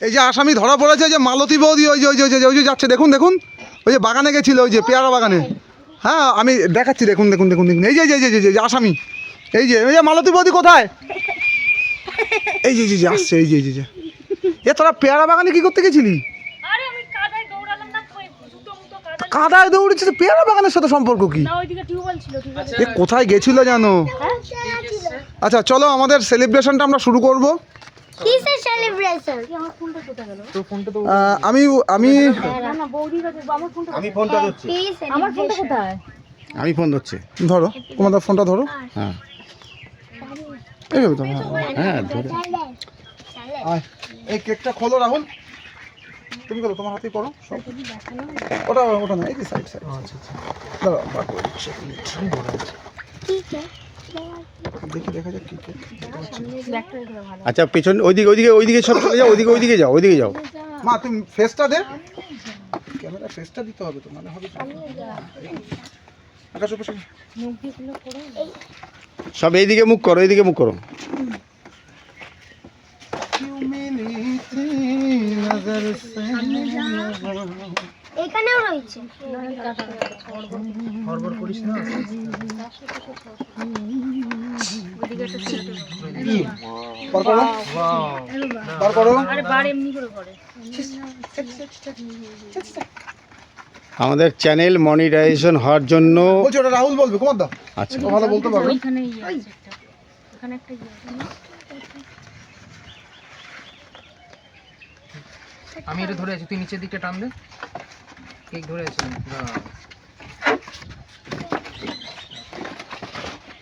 এই যে আসামি ধরা পড়েছে যে মালতী বৌদি ওই যে ওই যে ওই যে যাচ্ছে দেখুন দেখুন ওই যে বাগানে গেছিল ওই যে পেয়ারা বাগানে। হ্যাঁ আমি দেখাচ্ছি দেখুন দেখুন দেখুন দেখুন। এই যে এই যে, যে, যে, যে আসামি। এই যে এই যে মালতী বৌদি কোথায়? এই যে যে, আসছে এই যে এই যে, এ তোরা পেয়ারা বাগানে কি করতে গেছিলি? আরে কাদায় দৌড়ালাম না ওই জুতো মুতো কাদা কাদায় দৌড়েছিস পেয়ারা বাগানের সাথে সম্পর্ক কি? না ওইদিকে টিউবওয়েল ছিল টিউবওয়েল এ কোথায় গেছিল জানো আচ্ছা চলো আমাদের সেলিব্রেশনটা আমরা শুরু করব। আমি আমি ফোনটা আমি ফোনটা ধরছি। আমার ফোনটা কোথায়? আমি ফোন ধরছি। ধরো তোমাদের ফোনটা ধরো। হ্যাঁ। এইভাবে হ্যাঁ। হ্যাঁ এই কেকটা খোলো রাহুল। তুমি করো তোমার হাতেই করো সব। ওটা ওটা না এই যে সাইড সাইড দাঁড়াও বার করে দিচ্ছি। দেখি দেখা যাক কি কেক ব্যাগটা ধরে ভালো আচ্ছা পেছন ওইদিকে ওইদিকে ওইদিকে সব চলে যাও ওইদিকে ওইদিকে যাও ওইদিকে যাও। মা তুমি ফেসটা দে। ক্যামেরা ফেসটা দিতে হবে তো মানে হবে আকাশ উপরে সব এইদিকে মুখ করো এইদিকে মুখ করো। এখানেও রয়েছে। আমাদের চ্যানেল মনিটাইজেশন হওয়ার জন্য বলছি ওটা রাহুল বলবে কুমার দা। আচ্ছা। ভালো বলতে পারবে। ওইখানে ইয়ে একটা। ওখানে একটা ইয়ে? আমি এটা ধরে আছি তুই নিচের দিকটা টান দে। কেক ধরে আছি বাহ।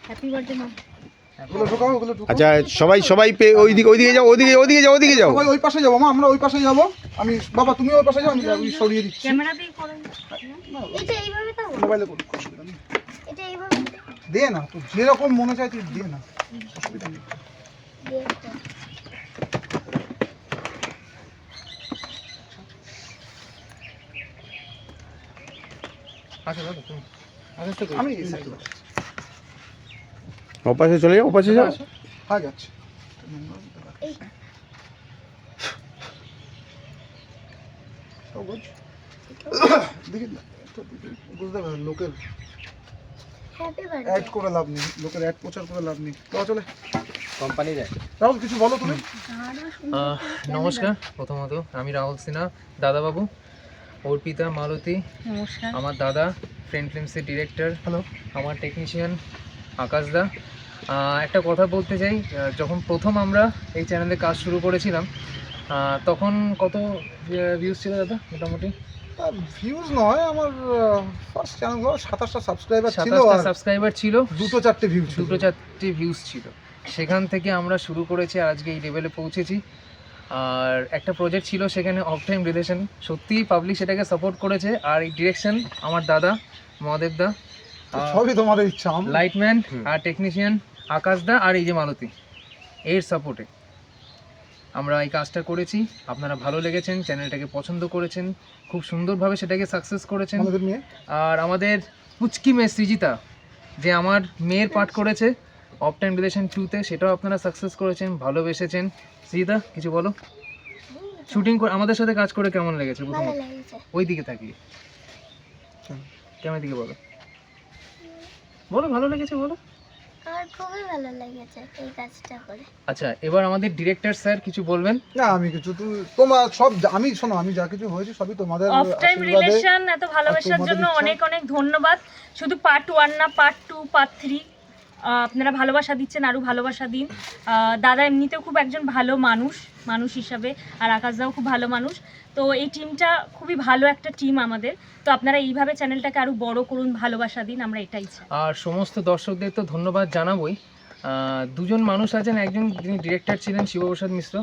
হ্যাপি বার্থডে মা ওগুলো ঢোকাও ওগুলো ঢোকাও। আচ্ছা সবাই সবাই পে- ওইদিকে ওইদিকে যাও ওইদিকে ওইদিকে যাও ওইদিকে যাও। ওই পাশে যাব মা আমরা ওই পাশে যাব। আমি বাবা তুমি ওই পাশে যাও আমি আমি সরিয়ে দিচ্ছি। ক্যামেরাতেই করেন। এটা এইভাবে দাও। মোবাইলে করুক এটা এইভাবে দে না তো যেরকম মনে চায় তুই দে না। অসুবিধা নেই দিয়ে দাও। আচ্ছা দাদা তুমি আচ্ছা তো আমি এই সাইডে ওপাশে চলে যাও ওপাশে যাও। হ্যাঁ যাচ্ছে। লোকের অ্যাড করে লাভ নেই লোকের অ্যাড প্রচার করে লাভ নেই। তো চলে। কোম্পানি যায় রাহুল কিছু বলো তুমি। নমস্কার প্রথমত। আমি রাহুল সিনহা দাদাবাবু। অর্পিতা মালতী নমস্কার। আমার দাদা ফ্রেন্ড ফিল্মসের ডিরেক্টর হ্যালো আমার টেকনিশিয়ান আকাশ দা। একটা কথা বলতে চাই যখন প্রথম আমরা এই চ্যানেলে কাজ শুরু করেছিলাম তখন কত ভিউজ ছিল দাদা মোটামুটি? ভিউজ নয় আমার ফার্স্ট চ্যানেল সাতাশটা সাবস্ক্রাইবার ছিল সাবস্ক্রাইবার ছিল দুটো চারটে ভিউ দুটো চারটে ভিউজ ছিল। সেখান থেকে আমরা শুরু করেছি আর আজকে এই লেভেলে পৌঁছেছি। আর একটা প্রজেক্ট ছিল সেখানে অফ টাইম রিলেশন সত্যিই পাবলিক সেটাকে সাপোর্ট করেছে। আর এই ডিরেকশন আমার দাদা মহাদেব দা সবই তোমাদের ইচ্ছা লাইটম্যান আর টেকনিশিয়ান আকাশ দা আর এই যে মালতী এর সাপোর্টে আমরা এই কাজটা করেছি। আপনারা ভালো লেগেছেন চ্যানেলটাকে পছন্দ করেছেন খুব সুন্দরভাবে সেটাকে সাকসেস করেছেন। আমাদের নিয়ে আর আমাদের পুচকি মেয়ে সৃজিতা যে আমার মেয়ের পাঠ করেছে অফ টাইম রিলেশন টুতে সেটাও আপনারা সাকসেস করেছেন ভালোবেসেছেন। সৃজিতা কিছু বলো? শুটিং করে আমাদের সাথে কাজ করে কেমন লেগেছে ভালো প্রথমত লেগেছে। ওই দিকে তাকিয়ে। কেমন দিকে বলো? বলো ভালো লেগেছে বলো? আমার খুবই ভালো লেগেছে এই কাজটা করে। আচ্ছা এবার আমাদের ডিরেক্টর স্যার কিছু বলবেন? না আমি কিছু তো তোমার সব আমি শোনো আমি যা কিছু হয়েছে সবই তোমাদের অফ টাইম রিলেশন এত ভালোবাসার জন্য অনেক অনেক ধন্যবাদ। শুধু পার্ট ওয়ান না পার্ট টু পার্ট থ্রি আপনারা ভালোবাসা দিচ্ছেন, আরও ভালোবাসা দিন। দাদা এমনিতেও খুব একজন ভালো মানুষ মানুষ হিসাবে, আর আকাশদাও খুব ভালো মানুষ। তো এই টিমটা খুবই ভালো একটা টিম আমাদের। তো আপনারা এইভাবে চ্যানেলটাকে আরও বড় করুন, ভালোবাসা দিন, আমরা এটাই চাই। আর সমস্ত দর্শকদের তো ধন্যবাদ জানাবই। দুজন মানুষ আছেন, একজন যিনি ডিরেক্টর ছিলেন শিবপ্রসাদ মিশ্র।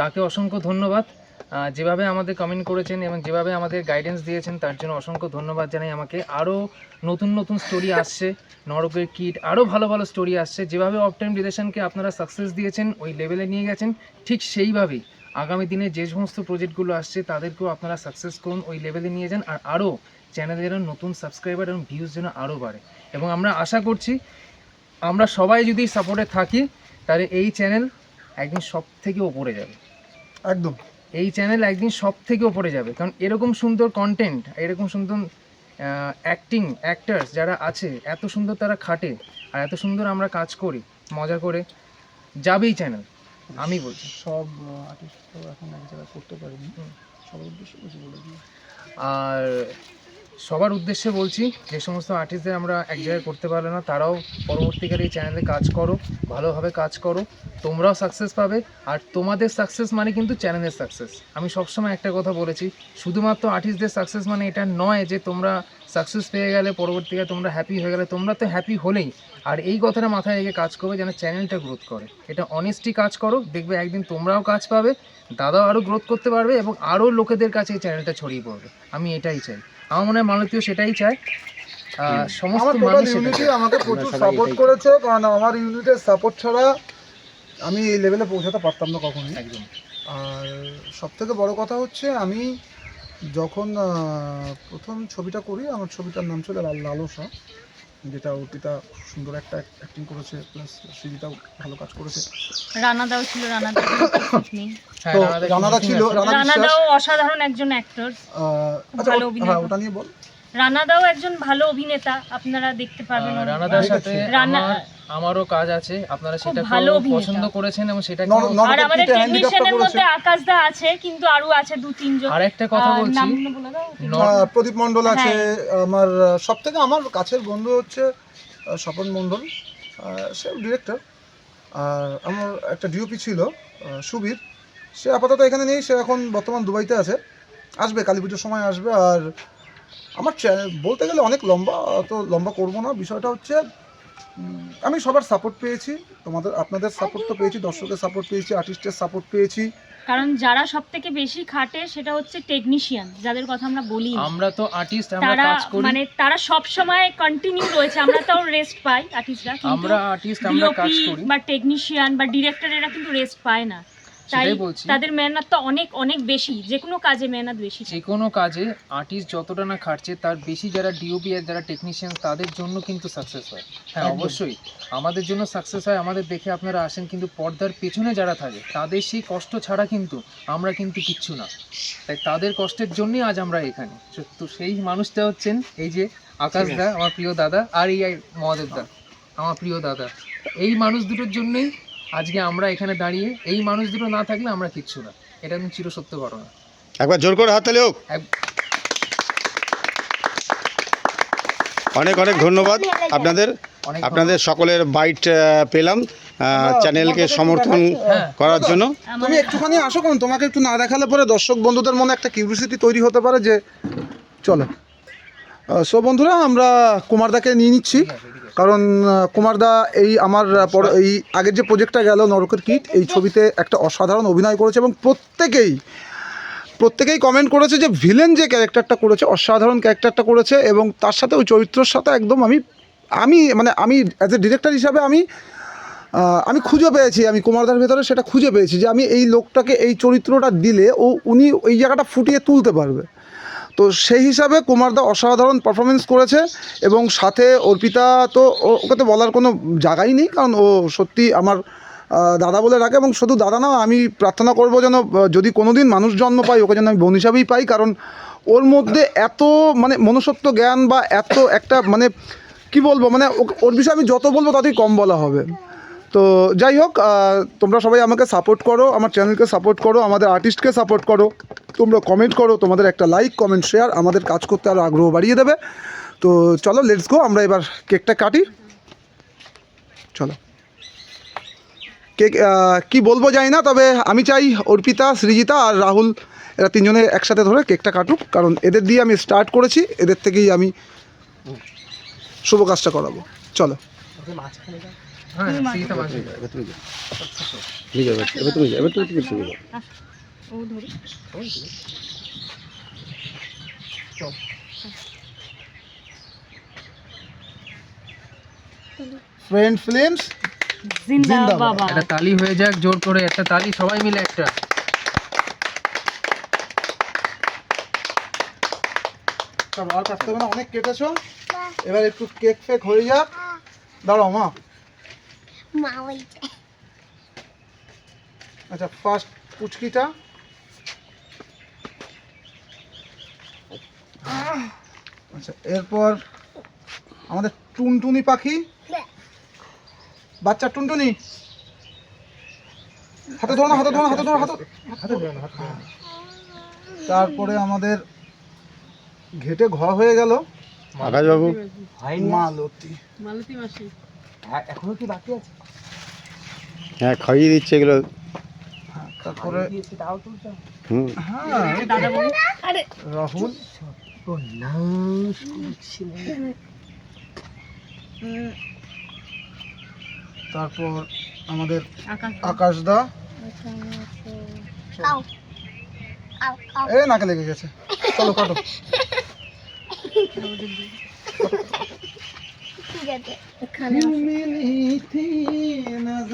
তাকে অসংখ্য ধন্যবাদ। যেভাবে আমাদের কমেন্ট করেছেন এবং যেভাবে আমাদের গাইডেন্স দিয়েছেন, তার জন্য অসংখ্য ধন্যবাদ জানাই। আমাকে আরও নতুন নতুন স্টোরি আসছে, নরকের কিট আরও ভালো ভালো স্টোরি আসছে। যেভাবে অফ টাইম রিলেশনকে আপনারা সাকসেস দিয়েছেন, ওই লেভেলে নিয়ে গেছেন, ঠিক সেইভাবেই। আগামী দিনে যে সমস্ত প্রজেক্টগুলো আসছে, তাদেরকেও আপনারা সাকসেস করুন, ওই লেভেলে নিয়ে যান। আর আরও চ্যানেলের নতুন সাবস্ক্রাইবার এবং ভিউজ যেন আরও বাড়ে। এবং আমরা আশা করছি, আমরা সবাই যদি সাপোর্টে থাকি, তাহলে এই চ্যানেল একদিন সব থেকে ওপরে যাবে। একদম। এই চ্যানেল একদিন সব থেকে ওপরে যাবে। কারণ এরকম সুন্দর কন্টেন্ট এরকম সুন্দর অ্যাক্টিং অ্যাক্টার্স যারা আছে এত সুন্দর তারা খাটে আর এত সুন্দর আমরা কাজ করি মজা করে যাবেই চ্যানেল আমি বলছি। সব আর্টিস্ট এখন এক জায়গায় করতে পারিনি সবার উদ্দেশ্যে কিছু বলে দিই আর সবার উদ্দেশ্যে বলছি, যে সমস্ত আর্টিস্টদের আমরা এক জায়গায় করতে পারল না, তারাও পরবর্তীকালে এই চ্যানেলে কাজ করো, ভালোভাবে কাজ করো, তোমরাও সাকসেস পাবে, আর তোমাদের সাকসেস মানে কিন্তু চ্যানেলের সাকসেস আমি সবসময় একটা কথা বলেছি, শুধুমাত্র আর্টিস্টদের সাকসেস মানে এটা নয় যে তোমরা সাকসেস পেয়ে গেলে পরবর্তীকালে তোমরা হ্যাপি হয়ে গেলে তোমরা তো হ্যাপি হলেই। আর এই কথাটা মাথায় রেখে কাজ করবে যেন চ্যানেলটা গ্রোথ করে। এটা অনেস্টি কাজ করো দেখবে একদিন তোমরাও কাজ পাবে দাদাও আরও গ্রোথ করতে পারবে এবং আরও লোকেদের কাছে এই চ্যানেলটা ছড়িয়ে পড়বে। আমি এটাই চাই। আমার মনে হয় মালতীয় সেটাই চায়। সমস্ত মানুষ ইউনিটি আমাকে প্রচুর সাপোর্ট করেছে কারণ আমার ইউনিটের সাপোর্ট ছাড়া আমি এই লেভেলে পৌঁছাতে পারতাম না কখনোই। একদম। আর সব থেকে বড় কথা হচ্ছে আমি যখন আহ, প্রথম ছবিটা করি আমার ছবিটার নাম ছিল লাল লালসা যেটা অর্পিতা সুন্দর একটা অ্যাক্টিং করেছে প্লাস সৃজিতাও ভালো কাজ করেছে। রানাদাও ছিল রানাদা হ্যাঁ তো রানাদা ছিল। রানা বিশ্বাস। রানাদাও অসাধারণ একজন অ্যাক্টর আহ, আচ্ছা ভালো অভিনয় হ্যাঁ ওটা নিয়ে বল। রানাদাও একজন ভালো অভিনেতা আপনারা দেখতে পারবেন আহ, রানাদার সাথে রানা- আমারও কাজ আছে আপনারা খুব সেটা ভালো পছন্দ করেছেন এবং সেটা আর আমাদের টেকনিশিয়ানের। মধ্যে আকাশদা আছে কিন্তু আরও আছে দু তিনজন। আর একটা কথা বলছি নামগুলো বলে দাও। প্রদীপ মণ্ডল আছে হ্যাঁ। আমার সব থেকে আমার কাছের বন্ধু হচ্ছে স্বপন মণ্ডল সে ডিরেক্টর আর আমার একটা ডিওপি ছিল সুবীর। সে আপাতত এখানে নেই সে এখন বর্তমান দুবাইতে আছে। আসবে কালী পুজোর সময় আসবে। আর আমার চ্যানেল বলতে গেলে অনেক লম্বা তো লম্বা করব না। বিষয়টা হচ্ছে আমি সবার সাপোর্ট পেয়েছি তোমাদের আপনাদের সাপোর্ট তো পেয়েছি দর্শকের সাপোর্ট পেয়েছি আর্টিস্টের সাপোর্ট পেয়েছি। কারণ যারা সব থেকে বেশি খাটে সেটা হচ্ছে টেকনিশিয়ান যাদের কথা আমরা বলি আমরা তো আর্টিস্ট আমরা তারা কাজ করি। মানে তারা সব সময় কন্টিনিউ রয়েছে আমরা তো রেস্ট পাই আর্টিস্টরা কিন্তু আমরা আর্টিস্ট আমরা কাজ করি। বা টেকনিশিয়ান বা ডিরেক্টর এরা কিন্তু রেস্ট পায় না। তাই বলছি। তাদের মেহনত তো অনেক অনেক বেশি যে কোনো কাজে মেহনত বেশি যে কোনো কাজে আর্টিস্ট যতটা না খাটছে তার বেশি যারা ডিওপি আর যারা টেকনিশিয়ান তাদের জন্য কিন্তু সাকসেস হয়। হ্যাঁ অবশ্যই। আমাদের জন্য সাকসেস হয় আমাদের দেখে আপনারা আসেন কিন্তু পর্দার পেছনে যারা থাকে তাদের সেই কষ্ট ছাড়া কিন্তু আমরা কিন্তু কিচ্ছু না। তাই তাদের কষ্টের জন্যই আজ আমরা এখানে। তো- তো সেই মানুষটা হচ্ছেন এই যে আকাশ দা আমার প্রিয় দাদা আর এই মহাদেব দা আমার প্রিয় দাদা। এই মানুষ দুটোর জন্যই আজকে আমরা এখানে দাঁড়িয়ে এই মানুষ দুটো না থাকলে আমরা কিচ্ছু না। এটা একদম চিরসত্য ঘটনা। একবার জোর করে হাততালি হোক অনেক অনেক ধন্যবাদ আপনাদের। আপনাদের সকলের বাইট পেলাম চ্যানেলকে সমর্থন হ্যাঁ। করার জন্য। তুমি একটুখানি আসো কোন? তোমাকে একটু না দেখালে পরে দর্শক বন্ধুদের মনে একটা কিউরিসিটি তৈরি হতে পারে যে চলো। সো বন্ধুরা, আমরা কুমারদাকে নিয়ে নিচ্ছি। কারণ কুমারদা এই আমার এই আগের যে প্রজেক্টটা গেল, নরকের কিট, এই ছবিতে একটা অসাধারণ অভিনয় করেছে এবং প্রত্যেকেই প্রত্যেকেই কমেন্ট করেছে যে ভিলেন যে ক্যারেক্টারটা করেছে, অসাধারণ ক্যারেক্টারটা করেছে এবং তার সাথে ওই চরিত্রর সাথে একদম আমি আমি মানে আমি অ্যাজ এ ডিরেক্টর হিসাবে আমি আমি খুঁজে পেয়েছি, আমি কুমারদার ভেতরে সেটা খুঁজে পেয়েছি যে আমি এই লোকটাকে এই চরিত্রটা দিলে ও, উনি ওই জায়গাটা ফুটিয়ে তুলতে পারবে। তো সেই হিসাবে কুমারদা অসাধারণ পারফরমেন্স করেছে এবং সাথে অর্পিতা তো ওকে তো বলার কোনো জায়গাই নেই, কারণ ও সত্যি আমার দাদা বলে রাখে এবং শুধু দাদা না, আমি প্রার্থনা করব যেন যদি কোনো দিন মানুষ জন্ম পাই ওকে যেন আমি বোন হিসাবেই পাই, কারণ ওর মধ্যে এত মানে মনুষ্যত্ব জ্ঞান বা এত একটা মানে কি বলব মানে ওর বিষয়ে আমি যত বলব ততই কম বলা হবে। তো যাই হোক তোমরা সবাই আমাকে সাপোর্ট করো, আমার চ্যানেলকে সাপোর্ট করো, আমাদের আর্টিস্টকে সাপোর্ট করো। তোমরা কমেন্ট করো তোমাদের একটা লাইক কমেন্ট শেয়ার আমাদের কাজ করতে আরও আগ্রহ বাড়িয়ে দেবে। তো চলো লেটস গো আমরা এবার কেকটা কাটি। চলো। কেক কি বলব জানি না তবে আমি চাই অর্পিতা সৃজিতা আর রাহুল এরা তিনজনে একসাথে ধরে কেকটা কাটুক কারণ এদের দিয়ে আমি স্টার্ট করেছি এদের থেকেই আমি শুভ কাজটা করাবো। চলো। হ্যাঁ তুমি তুমি তুমি তুমি তুমি যাও। ও ধরে। ফ্রেন্ড ফিল্মস জিন্দাবাদ। বাবা। একটা তালি হয়ে যাক জোর করে। একটা তালি সবাই মিলে একটা। আর কাটতে হবে না অনেক কেটেছো। এবার একটু কেক ফেক হয়ে যাক। দাঁড়াও মা। মা আচ্ছা ফার্স্ট পুচকিটা। আচ্ছা এরপর আমাদের টুনটুনি পাখি? বাচ্চা টুনটুনি? হাতে ধরো না হাতে ধরো হাতে ধরো হাতে। তারপরে আমাদের ঘেটে ঘর হয়ে গেল। আকাশবাবু। মালতী হ্যাঁ খাইয়ে দিচ্ছে এগুলো। তারপরে হুম। হ্যাঁ দাদা বাবু রাহুল তারপর আমাদের আকাশ আকাশদা। এ নাকে লেগে গেছে। চলো কাটো। ঠিক আছে।